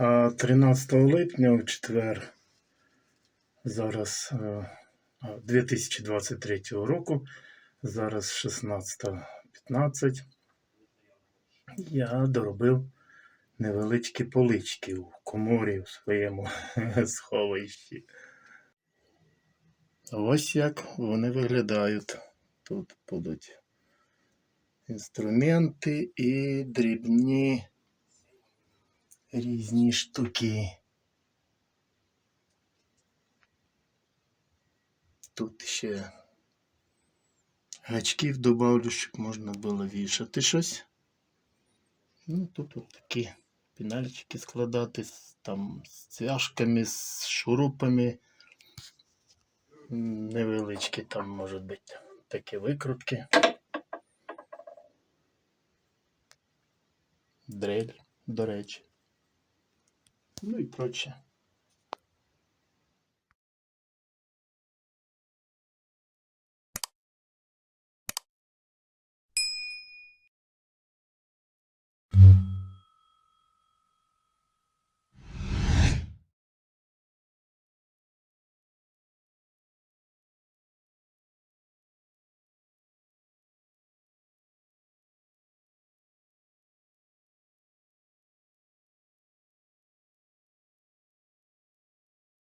А 13 липня у четвер, зараз е, 2023 року, зараз 16.15, я доробив невеличкі полички у коморі у своєму сховищі. Ось як вони виглядають. Тут будуть інструменти і дрібні різні штуки. Тут ще гачків добавлю, щоб можна було вішати щось. Ну, тут от такі пінальчики складати, там з цвяшками, з шурупами. Невеличкі там можуть бути такі викрутки. Дрель, до речі. Ну і проче.